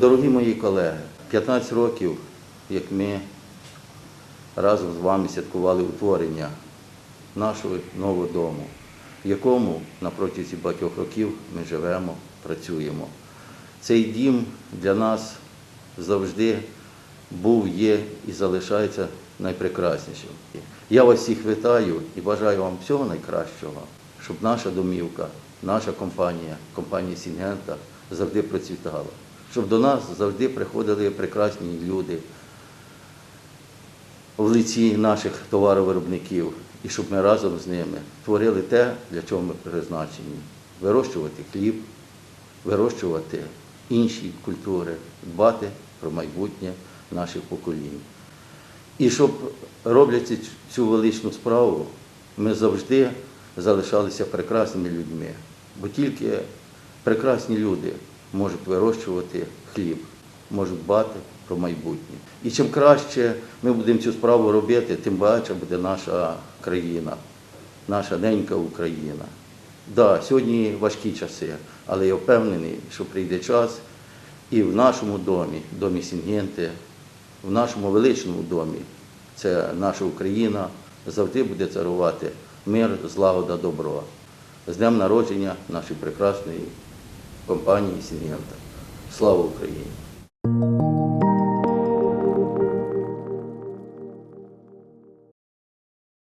Дорогі мої колеги, 15 років, як ми разом з вами святкували утворення нашого нового дому, в якому на протязі багатьох років ми живемо, працюємо. Цей дім для нас завжди був, є і залишається найпрекраснішим. Я вас всіх вітаю і бажаю вам всього найкращого, щоб наша домівка, наша компанія, компанія Сінгента завжди процвітала, щоб до нас завжди приходили прекрасні люди в лиці наших товаровиробників, і щоб ми разом з ними творили те, для чого ми призначені вирощувати хліб, вирощувати інші культури, дбати про майбутнє наших поколінь. І щоб роблячи цю величну справу, ми завжди залишалися прекрасними людьми, бо тільки прекрасні люди можуть вирощувати хліб, можуть дбати про майбутнє. І чим краще ми будемо цю справу робити, тим багатша буде наша країна, наша ненька Україна. Да, сьогодні важкі часи, але я впевнений, що прийде час і в нашому домі, домі Сінгенти, в нашому величному домі, це наша Україна, завжди буде царувати мир, злагода, добро. З днем народження нашої прекрасної компанії Сінгента. Слава Україні!